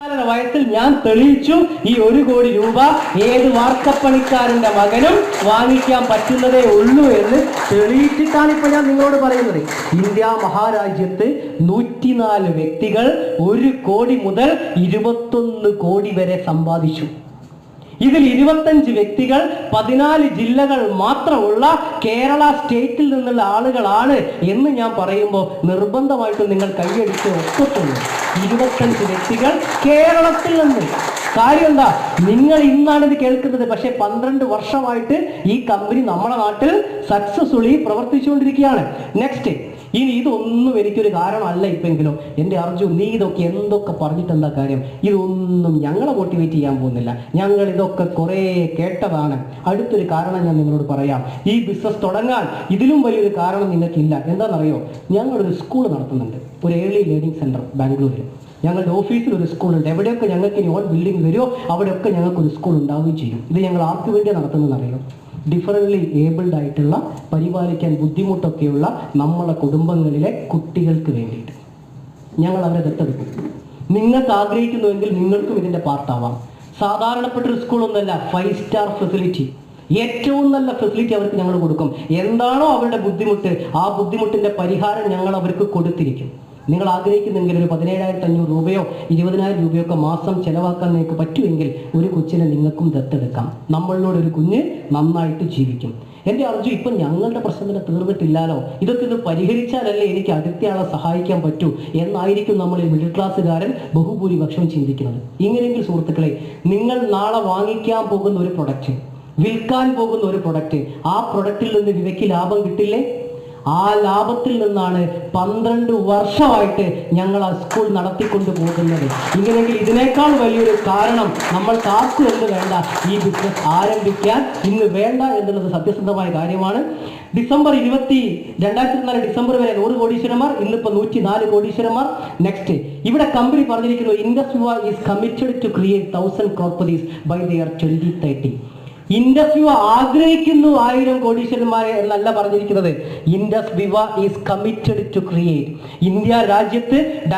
വയസ്സിൽ ഞാൻ തെളിയിച്ചു ഈ ഒരു കോടി രൂപ ഏത് വാർക്കപ്പണിക്കാരന്റെ മകനും വാങ്ങിക്കാൻ പറ്റുന്നതേ ഉള്ളൂ എന്ന് തെളിയിച്ചിട്ടാണ് ഇപ്പൊ ഞാൻ നിങ്ങളോട് പറയുന്നത്. ഇന്ത്യ മഹാരാജ്യത്ത് നൂറ്റിനാല് വ്യക്തികൾ ഒരു കോടി മുതൽ ഇരുപത്തൊന്ന് കോടി വരെ സമ്പാദിച്ചു. ഇതിൽ ഇരുപത്തഞ്ച് വ്യക്തികൾ പതിനാല് ജില്ലകൾ മാത്രമുള്ള കേരള സ്റ്റേറ്റിൽ നിന്നുള്ള ആളുകളാണ് എന്ന് ഞാൻ പറയുമ്പോൾ നിർബന്ധമായിട്ടും നിങ്ങൾ കൈയടിച്ച് ഒപ്പത്തുള്ളൂ ഇരുപത്തഞ്ച് വ്യക്തികൾ കേരളത്തിൽ നിന്ന്. കാര്യം എന്താ നിങ്ങൾ ഇന്നാണ് ഇത് കേൾക്കുന്നത്. പക്ഷേ പന്ത്രണ്ട് വർഷമായിട്ട് ഈ കമ്പനി നമ്മുടെ നാട്ടിൽ സക്സസ്ഫുള്ളി പ്രവർത്തിച്ചുകൊണ്ടിരിക്കുകയാണ്. നെക്സ്റ്റ് ഇനി ഇതൊന്നും എനിക്കൊരു കാരണമല്ല ഇപ്പെങ്കിലും. എന്റെ അർജുൻ നീ ഇതൊക്കെ എന്തൊക്കെ പറഞ്ഞിട്ട് എന്താ കാര്യം? ഇതൊന്നും ഞങ്ങളെ മോട്ടിവേറ്റ് ചെയ്യാൻ പോകുന്നില്ല. ഞങ്ങൾ ഇതൊക്കെ കുറേ കേട്ടതാണ്. അടുത്തൊരു കാരണം ഞാൻ നിങ്ങളോട് പറയാം. ഈ ബിസിനസ് തുടങ്ങാൻ ഇതിലും വലിയൊരു കാരണം നിങ്ങൾക്കില്ല. എന്താണെന്നറിയോ? ഞങ്ങളൊരു സ്കൂൾ നടത്തുന്നുണ്ട്. ഒരു ഏർലി ലേണിംഗ് സെന്റർ ബാംഗ്ലൂരിൽ ഞങ്ങളുടെ ഓഫീസിൽ ഒരു സ്കൂൾ ഉണ്ട്. എവിടെയൊക്കെ ഞങ്ങൾക്ക് ഇനി ഓൺ ബിൽഡിംഗ് വരുമോ അവിടെയൊക്കെ ഞങ്ങൾക്ക് ഒരു സ്കൂൾ ഉണ്ടാവുകയും ചെയ്യും. ഇത് ഞങ്ങൾ ആർക്ക് വേണ്ടി നടത്തുന്നതെന്ന് അറിയോ ഡിഫറന്റ്ലി ഏബിൾഡ് ആയിട്ടുള്ള പരിപാലിക്കാൻ ബുദ്ധിമുട്ടൊക്കെയുള്ള നമ്മളെ കുടുംബങ്ങളിലെ കുട്ടികൾക്ക് വേണ്ടിയിട്ട്. ഞങ്ങൾ അവരെ ദത്തെടുക്കും. നിങ്ങൾക്ക് ആഗ്രഹിക്കുന്നുവെങ്കിൽ നിങ്ങൾക്കും ഇതിന്റെ പാർട്ടാവാം. സാധാരണപ്പെട്ട ഒരു സ്കൂളൊന്നല്ല ഫൈവ് സ്റ്റാർ ഫെസിലിറ്റി ഏറ്റവും നല്ല ഫെസിലിറ്റി അവർക്ക് ഞങ്ങൾ കൊടുക്കും. എന്താണോ അവരുടെ ബുദ്ധിമുട്ട് ആ ബുദ്ധിമുട്ടിന്റെ പരിഹാരം ഞങ്ങൾ അവർക്ക് കൊടുത്തിരിക്കും. നിങ്ങൾ ആഗ്രഹിക്കുന്നെങ്കിൽ ഒരു പതിനേഴായിരത്തി അഞ്ഞൂറ് രൂപയോ ഇരുപതിനായിരം രൂപയോ ഒക്കെ മാസം ചെലവാക്കാൻ നിങ്ങൾക്ക് പറ്റുമെങ്കിൽ ഒരു കൊച്ചിനെ നിങ്ങൾക്കും ദത്തെടുക്കാം. നമ്മളിലൂടെ ഒരു കുഞ്ഞ് നന്നായിട്ട് ജീവിക്കും. എന്റെ അർജു ഇപ്പം ഞങ്ങളുടെ പ്രശ്നം തന്നെ തീർന്നിട്ടില്ലാലോ ഇതൊക്കെ ഇത് പരിഹരിച്ചാലല്ലേ എനിക്ക് അടുത്തയാളെ സഹായിക്കാൻ പറ്റൂ എന്നായിരിക്കും നമ്മൾ ഈ മിഡിൽ ക്ലാസ്സുകാരൻ ബഹുഭൂരിപക്ഷം ചിന്തിക്കുന്നത്. ഇങ്ങനെയെങ്കിൽ സുഹൃത്തുക്കളെ നിങ്ങൾ നാളെ വാങ്ങിക്കാൻ പോകുന്ന ഒരു പ്രൊഡക്റ്റ് വിൽക്കാൻ പോകുന്ന ഒരു പ്രൊഡക്റ്റ് ആ പ്രൊഡക്റ്റിൽ നിന്ന് വിവയ്ക്ക് ലാഭം കിട്ടില്ലേ? ആ ലാഭത്തിൽ നിന്നാണ് പന്ത്രണ്ട് വർഷമായിട്ട് ഞങ്ങൾ ആ സ്കൂൾ നടത്തിക്കൊണ്ട് പോകുന്നത്. ഇങ്ങനെയെങ്കിൽ ഇതിനേക്കാൾ വലിയൊരു കാരണം നമ്മൾ കാത്തു എന്ന് വേണ്ട ഈ ബിസിനസ് ആരംഭിക്കാൻ ഇന്ന് വേണ്ട എന്നുള്ളത് സത്യസന്ധമായ കാര്യമാണ്. ഡിസംബർ ഇരുപത്തി രണ്ടായിരത്തി നാല് ഡിസംബർ വരെ നൂറ് കോടീശ്വരന്മാർ ഇന്നിപ്പോ നൂറ്റി നാല് കോടീശ്വരന്മാർ. നെക്സ്റ്റ് ഇവിടെ കമ്പനി പറഞ്ഞിരിക്കുന്നു industry is committed to create thousand crorepatis by the year twenty thirty Indus ആഗ്രഹിക്കുന്നു ആയിരം കോടീശ്വരന്മാരെ എന്നല്ല പറഞ്ഞിരിക്കുന്നത്. Indus Viva is committed to create. India രാജ്യത്ത്